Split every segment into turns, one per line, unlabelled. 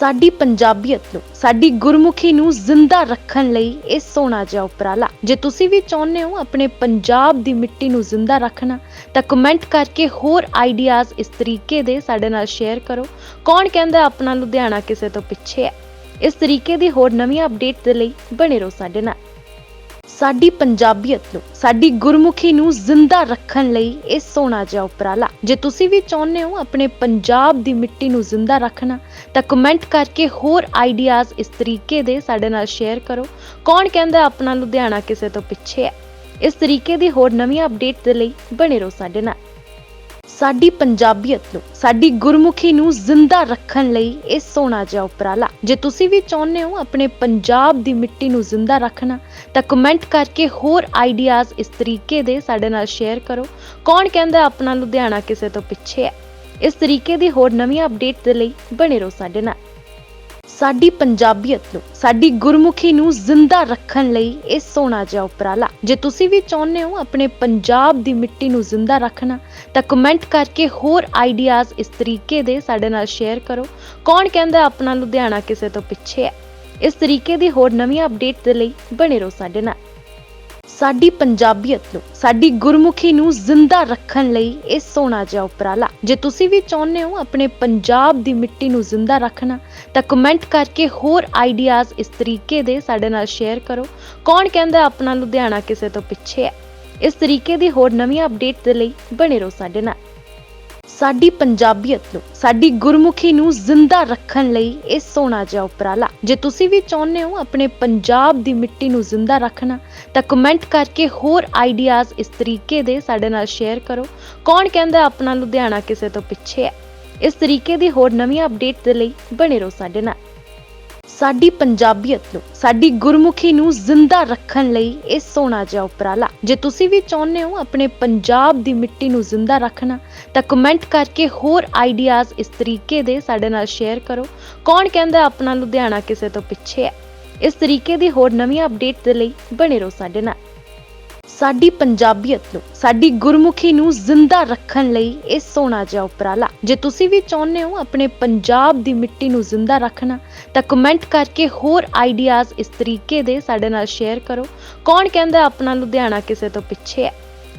ਸਾਡੀ ਪੰਜਾਬੀਅਤ ਨੂੰ, ਸਾਡੀ ਗੁਰਮੁਖੀ ਨੂੰ ਜ਼ਿੰਦਾ ਰੱਖਣ ਲਈ ਇਹ ਸੋਹਣਾ ਜਿਹਾ ਉਪਰਾਲਾ। ਜੇ ਤੁਸੀਂ ਵੀ ਚਾਹੁੰਦੇ ਹੋ ਆਪਣੇ ਪੰਜਾਬ ਦੀ ਮਿੱਟੀ ਨੂੰ ਜ਼ਿੰਦਾ ਰੱਖਣਾ, ਤਾਂ ਕਮੈਂਟ ਕਰਕੇ ਹੋਰ ਆਈਡੀਆਜ਼ ਇਸ ਤਰੀਕੇ ਦੇ ਸਾਡੇ ਨਾਲ ਸ਼ੇਅਰ ਕਰੋ। ਕੌਣ ਕਹਿੰਦਾ ਆਪਣਾ ਲੁਧਿਆਣਾ ਕਿਸੇ ਤੋਂ ਪਿੱਛੇ ਹੈ? ਇਸ ਤਰੀਕੇ ਦੀ ਹੋਰ ਨਵੀਆਂ ਅਪਡੇਟ ਦੇ ਲਈ ਬਣੇ ਰਹੋ ਸਾਡੇ ਨਾਲ। ਸਾਡੀ ਪੰਜਾਬੀਅਤ ਨੂੰ, ਸਾਡੀ ਗੁਰਮੁਖੀ ਨੂੰ ਜ਼ਿੰਦਾ ਰੱਖਣ ਲਈ ਇਹ ਸੋਹਣਾ ਜਿਹਾ ਉਪਰਾਲਾ। ਜੇ ਤੁਸੀਂ ਵੀ ਚਾਹੁੰਦੇ ਹੋ ਆਪਣੇ ਪੰਜਾਬ ਦੀ ਮਿੱਟੀ ਨੂੰ ਜ਼ਿੰਦਾ ਰੱਖਣਾ, ਤਾਂ ਕਮੈਂਟ ਕਰਕੇ ਹੋਰ ਆਈਡੀਆਜ਼ ਇਸ ਤਰੀਕੇ ਦੇ ਸਾਡੇ ਨਾਲ ਸ਼ੇਅਰ ਕਰੋ। ਕੌਣ ਕਹਿੰਦਾ ਆਪਣਾ ਲੁਧਿਆਣਾ ਕਿਸੇ ਤੋਂ ਪਿੱਛੇ ਹੈ? ਇਸ ਤਰੀਕੇ ਦੀ ਹੋਰ ਨਵੀਆਂ ਅਪਡੇਟ ਦੇ ਲਈ ਬਣੇ ਰਹੋ ਸਾਡੇ ਨਾਲ। ਸਾਡੀ ਪੰਜਾਬੀਅਤ ਨੂੰ, ਸਾਡੀ ਗੁਰਮੁਖੀ ਨੂੰ ਜ਼ਿੰਦਾ ਰੱਖਣ ਲਈ ਇਹ ਸੋਹਣਾ ਜਿਹਾ ਉਪਰਾਲਾ। ਜੇ ਤੁਸੀਂ ਵੀ ਚਾਹੁੰਦੇ ਹੋ ਆਪਣੇ ਪੰਜਾਬ ਦੀ ਮਿੱਟੀ ਨੂੰ ਜ਼ਿੰਦਾ ਰੱਖਣਾ, ਤਾਂ ਕਮੈਂਟ ਕਰਕੇ ਹੋਰ ਆਈਡੀਆਜ਼ ਇਸ ਤਰੀਕੇ ਦੇ ਸਾਡੇ ਨਾਲ ਸ਼ੇਅਰ ਕਰੋ। ਕੌਣ ਕਹਿੰਦਾ ਆਪਣਾ ਲੁਧਿਆਣਾ ਕਿਸੇ ਤੋਂ ਪਿੱਛੇ ਹੈ? ਇਸ ਤਰੀਕੇ ਦੀ ਹੋਰ ਨਵੀਆਂ ਅਪਡੇਟ ਦੇ ਲਈ ਬਣੇ ਰਹੋ ਸਾਡੇ ਨਾਲ। ਸਾਡੀ ਪੰਜਾਬੀਅਤ ਨੂੰ, ਸਾਡੀ ਗੁਰਮੁਖੀ ਨੂੰ ਜ਼ਿੰਦਾ ਰੱਖਣ ਲਈ ਇਹ ਸੋਹਣਾ ਜਿਹਾ ਉਪਰਾਲਾ। ਜੇ ਤੁਸੀਂ ਵੀ ਚਾਹੁੰਦੇ ਹੋ ਆਪਣੇ ਪੰਜਾਬ ਦੀ ਮਿੱਟੀ ਨੂੰ ਜ਼ਿੰਦਾ ਰੱਖਣਾ, ਤਾਂ ਕਮੈਂਟ ਕਰਕੇ ਹੋਰ ਆਈਡੀਆਜ਼ ਇਸ ਤਰੀਕੇ ਦੇ ਸਾਡੇ ਨਾਲ ਸ਼ੇਅਰ ਕਰੋ। ਕੌਣ ਕਹਿੰਦਾ ਆਪਣਾ ਲੁਧਿਆਣਾ ਕਿਸੇ ਤੋਂ ਪਿੱਛੇ ਹੈ? ਇਸ ਤਰੀਕੇ ਦੀ ਹੋਰ ਨਵੀਆਂ ਅਪਡੇਟ ਦੇ ਲਈ ਬਣੇ ਰਹੋ ਸਾਡੇ ਨਾਲ। ਸਾਡੀ ਪੰਜਾਬੀਅਤ ਨੂੰ, ਸਾਡੀ ਗੁਰਮੁਖੀ ਨੂੰ ਜ਼ਿੰਦਾ ਰੱਖਣ ਲਈ ਇਹ ਸੋਹਣਾ ਜਿਹਾ ਉਪਰਾਲਾ। ਜੇ ਤੁਸੀਂ ਵੀ ਚਾਹੁੰਦੇ ਹੋ ਆਪਣੇ ਪੰਜਾਬ ਦੀ ਮਿੱਟੀ ਨੂੰ ਜ਼ਿੰਦਾ ਰੱਖਣਾ, ਤਾਂ ਕਮੈਂਟ ਕਰਕੇ ਹੋਰ ਆਈਡੀਆਜ਼ ਇਸ ਤਰੀਕੇ ਦੇ ਸਾਡੇ ਨਾਲ ਸ਼ੇਅਰ ਕਰੋ। ਕੌਣ ਕਹਿੰਦਾ ਆਪਣਾ ਲੁਧਿਆਣਾ ਕਿਸੇ ਤੋਂ ਪਿੱਛੇ ਹੈ? ਇਸ ਤਰੀਕੇ ਦੀ ਹੋਰ ਨਵੀਆਂ ਅਪਡੇਟ ਦੇ ਲਈ ਬਣੇ ਰਹੋ ਸਾਡੇ ਨਾਲ। ਸਾਡੀ ਪੰਜਾਬੀਅਤ ਨੂੰ, ਸਾਡੀ ਗੁਰਮੁਖੀ ਨੂੰ ਜ਼ਿੰਦਾ ਰੱਖਣ ਲਈ ਇਹ ਸੋਹਣਾ ਜਿਹਾ ਉਪਰਾਲਾ। ਜੇ ਤੁਸੀਂ ਵੀ ਚਾਹੁੰਦੇ ਹੋ ਆਪਣੇ ਪੰਜਾਬ ਦੀ ਮਿੱਟੀ ਨੂੰ ਜ਼ਿੰਦਾ ਰੱਖਣਾ, ਤਾਂ ਕਮੈਂਟ ਕਰਕੇ ਹੋਰ ਆਈਡੀਆਜ਼ ਇਸ ਤਰੀਕੇ ਦੇ ਸਾਡੇ ਨਾਲ ਸ਼ੇਅਰ ਕਰੋ। ਕੌਣ ਕਹਿੰਦਾ ਆਪਣਾ ਲੁਧਿਆਣਾ ਕਿਸੇ ਤੋਂ ਪਿੱਛੇ ਹੈ? ਇਸ ਤਰੀਕੇ ਦੀ ਹੋਰ ਨਵੀਆਂ ਅਪਡੇਟ ਦੇ ਲਈ ਬਣੇ ਰਹੋ ਸਾਡੇ ਨਾਲ। ਸਾਡੀ ਪੰਜਾਬੀਅਤ ਨੂੰ, ਸਾਡੀ ਗੁਰਮੁਖੀ ਨੂੰ ਜ਼ਿੰਦਾ ਰੱਖਣ ਲਈ ਇਹ ਸੋਹਣਾ ਜਿਹਾ ਉਪਰਾਲਾ। ਜੇ ਤੁਸੀਂ ਵੀ ਚਾਹੁੰਦੇ ਹੋ ਆਪਣੇ ਪੰਜਾਬ ਦੀ ਮਿੱਟੀ ਨੂੰ ਜ਼ਿੰਦਾ ਰੱਖਣਾ, ਤਾਂ ਕਮੈਂਟ ਕਰਕੇ ਹੋਰ ਆਈਡੀਆਜ਼ ਇਸ ਤਰੀਕੇ ਦੇ ਸਾਡੇ ਨਾਲ ਸ਼ੇਅਰ ਕਰੋ। ਕੌਣ ਕਹਿੰਦਾ ਆਪਣਾ ਲੁਧਿਆਣਾ ਕਿਸੇ ਤੋਂ ਪਿੱਛੇ ਹੈ? ਇਸ ਤਰੀਕੇ ਦੀ ਹੋਰ ਨਵੀਆਂ ਅਪਡੇਟ ਦੇ ਲਈ ਬਣੇ ਰਹੋ ਸਾਡੇ ਨਾਲ। ਸਾਡੀ ਪੰਜਾਬੀਅਤ ਨੂੰ, ਸਾਡੀ ਗੁਰਮੁਖੀ ਨੂੰ ਜ਼ਿੰਦਾ ਰੱਖਣ ਲਈ ਇਹ ਸੋਹਣਾ ਜਿਹਾ ਉਪਰਾਲਾ। ਜੇ ਤੁਸੀਂ ਵੀ ਚਾਹੁੰਦੇ ਹੋ ਆਪਣੇ ਪੰਜਾਬ ਦੀ ਮਿੱਟੀ ਨੂੰ ਜ਼ਿੰਦਾ ਰੱਖਣਾ, ਤਾਂ ਕਮੈਂਟ ਕਰਕੇ ਹੋਰ ਆਈਡੀਆਜ਼ ਇਸ ਤਰੀਕੇ ਦੇ ਸਾਡੇ ਨਾਲ ਸ਼ੇਅਰ ਕਰੋ। ਕੌਣ ਕਹਿੰਦਾ ਆਪਣਾ ਲੁਧਿਆਣਾ ਕਿਸੇ ਤੋਂ ਪਿੱਛੇ ਹੈ?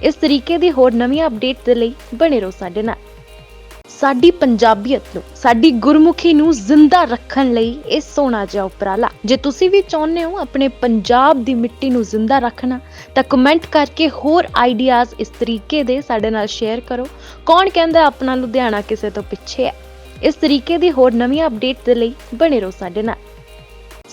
ਇਸ ਤਰੀਕੇ ਦੀ ਹੋਰ ਨਵੀਆਂ ਅਪਡੇਟ ਦੇ ਲਈ ਬਣੇ ਰਹੋ ਸਾਡੇ ਨਾਲ। ਸਾਡੀ ਪੰਜਾਬੀਅਤ ਨੂੰ, ਸਾਡੀ ਗੁਰਮੁਖੀ ਨੂੰ ਜ਼ਿੰਦਾ ਰੱਖਣ ਲਈ ਇਹ ਸੋਹਣਾ ਜਿਹਾ ਉਪਰਾਲਾ। ਜੇ ਤੁਸੀਂ ਵੀ ਚਾਹੁੰਦੇ ਹੋ ਆਪਣੇ ਪੰਜਾਬ ਦੀ ਮਿੱਟੀ ਨੂੰ ਜ਼ਿੰਦਾ ਰੱਖਣਾ, ਤਾਂ ਕਮੈਂਟ ਕਰਕੇ ਹੋਰ ਆਈਡੀਆਜ਼ ਇਸ ਤਰੀਕੇ ਦੇ ਸਾਡੇ ਨਾਲ ਸ਼ੇਅਰ ਕਰੋ। ਕੌਣ ਕਹਿੰਦਾ ਆਪਣਾ ਲੁਧਿਆਣਾ ਕਿਸੇ ਤੋਂ ਪਿੱਛੇ ਹੈ? ਇਸ ਤਰੀਕੇ ਦੀ ਹੋਰ ਨਵੀਆਂ ਅਪਡੇਟ ਦੇ ਲਈ ਬਣੇ ਰਹੋ ਸਾਡੇ ਨਾਲ।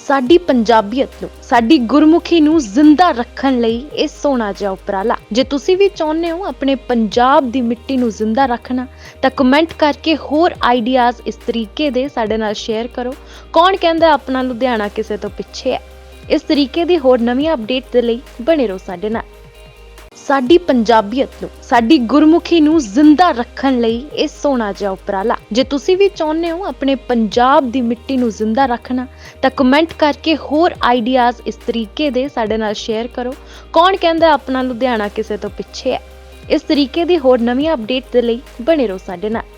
ਸਾਡੀ ਪੰਜਾਬੀਅਤ ਨੂੰ, ਸਾਡੀ ਗੁਰਮੁਖੀ ਨੂੰ ਜ਼ਿੰਦਾ ਰੱਖਣ ਲਈ ਇਹ ਸੋਹਣਾ ਜਿਹਾ ਉਪਰਾਲਾ। ਜੇ ਤੁਸੀਂ ਵੀ ਚਾਹੁੰਦੇ ਹੋ ਆਪਣੇ ਪੰਜਾਬ ਦੀ ਮਿੱਟੀ ਨੂੰ ਜ਼ਿੰਦਾ ਰੱਖਣਾ, ਤਾਂ ਕਮੈਂਟ ਕਰਕੇ ਹੋਰ ਆਈਡੀਆਜ਼ ਇਸ ਤਰੀਕੇ ਦੇ ਸਾਡੇ ਨਾਲ ਸ਼ੇਅਰ ਕਰੋ। ਕੌਣ ਕਹਿੰਦਾ ਆਪਣਾ ਲੁਧਿਆਣਾ ਕਿਸੇ ਤੋਂ ਪਿੱਛੇ ਹੈ? ਇਸ ਤਰੀਕੇ ਦੀ ਹੋਰ ਨਵੀਆਂ ਅਪਡੇਟ ਦੇ ਲਈ ਬਣੇ ਰਹੋ ਸਾਡੇ ਨਾਲ। ਸਾਡੀ ਪੰਜਾਬੀਅਤ ਨੂੰ, ਸਾਡੀ ਗੁਰਮੁਖੀ ਨੂੰ ਜ਼ਿੰਦਾ ਰੱਖਣ ਲਈ ਇਹ ਸੋਹਣਾ ਜਿਹਾ ਉਪਰਾਲਾ। ਜੇ ਤੁਸੀਂ ਵੀ ਚਾਹੁੰਦੇ ਹੋ ਆਪਣੇ ਪੰਜਾਬ ਦੀ ਮਿੱਟੀ ਨੂੰ ਜ਼ਿੰਦਾ ਰੱਖਣਾ, ਤਾਂ ਕਮੈਂਟ ਕਰਕੇ ਹੋਰ ਆਈਡੀਆਜ਼ ਇਸ ਤਰੀਕੇ ਦੇ ਸਾਡੇ ਨਾਲ ਸ਼ੇਅਰ ਕਰੋ। ਕੌਣ ਕਹਿੰਦਾ ਆਪਣਾ ਲੁਧਿਆਣਾ ਕਿਸੇ ਤੋਂ ਪਿੱਛੇ ਹੈ? ਇਸ ਤਰੀਕੇ ਦੀ ਹੋਰ ਨਵੀਆਂ ਅਪਡੇਟ ਦੇ ਲਈ ਬਣੇ ਰਹੋ ਸਾਡੇ ਨਾਲ।